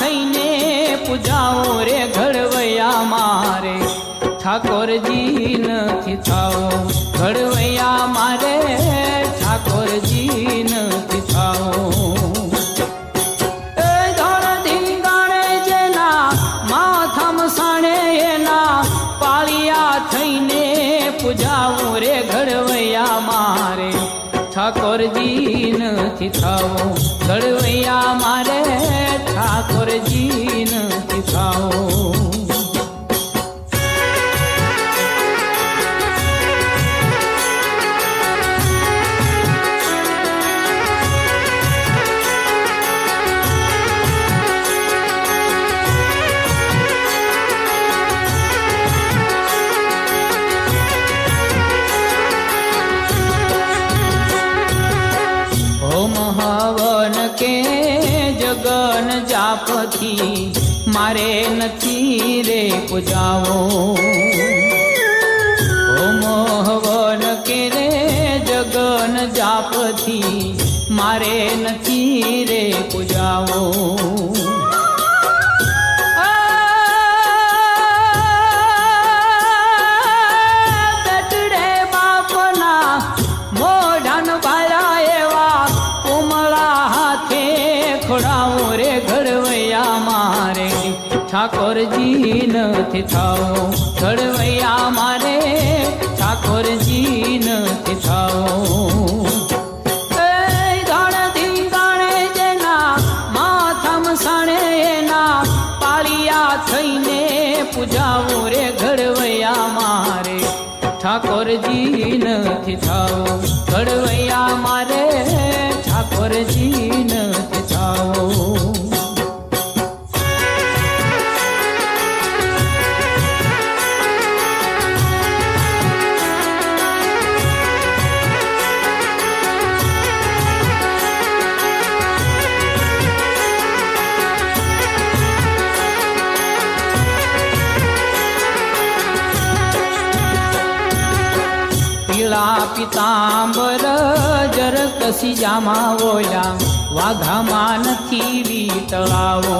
થઈને પૂજાઓ રે ઘડવૈયા મારે. ઠાકોરજી નથી થાઓ. ઘડવૈયા મારે, ઠાકોરજી નથી થાઓ. થઈને પૂજાવું રે ઘડવૈયા મારે. ઠાકોરજી નથી થાવો. ઘડવૈયા મારે ઠાકોરજી નથી થાવો. જગન જાપથી મારે નથી રે પૂજાવો. મોહવન હવન કે રે જગન જાપથી મારે નથી રે પૂજાવો. ઠાકોરજી નથી થાઓ ઘડવૈયા મારે ઠાકોરજી નથી થાઓ થઈને પૂજાવું રે ઘડવૈયા મારે. ઠાકોરજી નથી થાવ. ઘડવૈયા મારે ઠાકોરજી નથી પીળા પિતાંબર જર કસી જામા ઓલા, વાઘામાં નથી વીતળાવો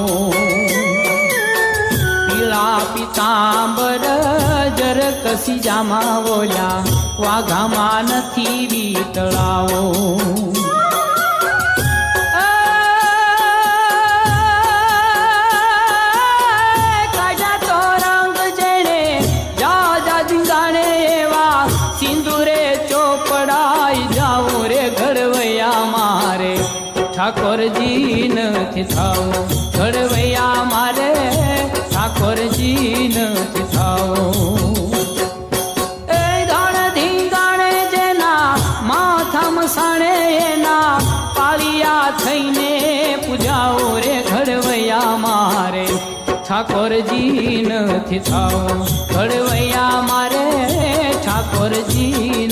પીળા પિતાંબર જર કસી જામા ઓલા, વાઘામાં નથી વીતળાવો ઠાકોરજી નથી થાઓ ઘડવૈયા મારે ઠાકોરજી નથી થાઓ એ ગાણ ધીંગાણે જેના માથામાં સાણે એના થઈને પૂજાઓ રે ઘડવૈયા મારે ઠાકોરજી નથી થાઓ ઘડવૈયા મારે ઠાકોરજી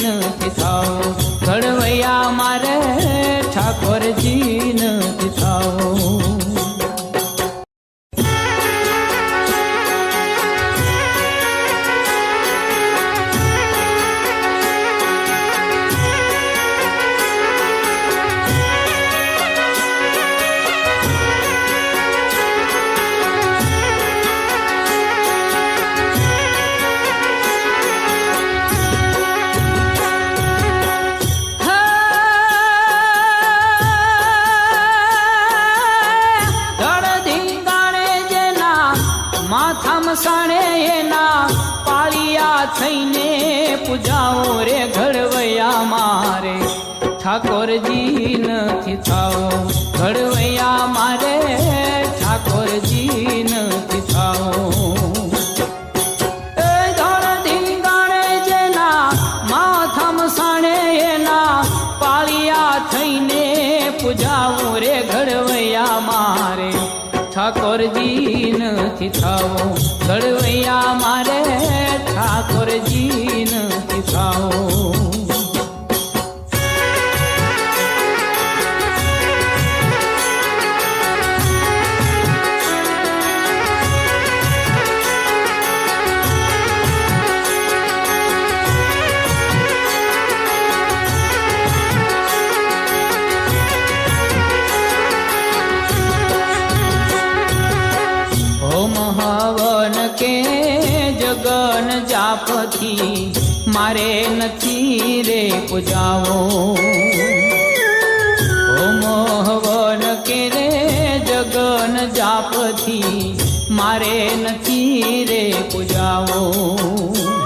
થઈને પૂજાઓ રે ઘડવૈયા મારે. ઠાકોરજી નથી થાઓ. ઘડવૈયા મારે, ઠાકોરજી નથી પાળિયા થઈને પૂજાવું રે ઘડવૈયા મારે. ઠાકોરજી નથી થાવો. ઘડવૈયા મારે ઠાકોરજી નથી થાઓ કે જગન જાપથી મારે નથી રે પૂજાવો. હોમ હવન કે રે જગન જાપથી મારે નથી રે પૂજાવો.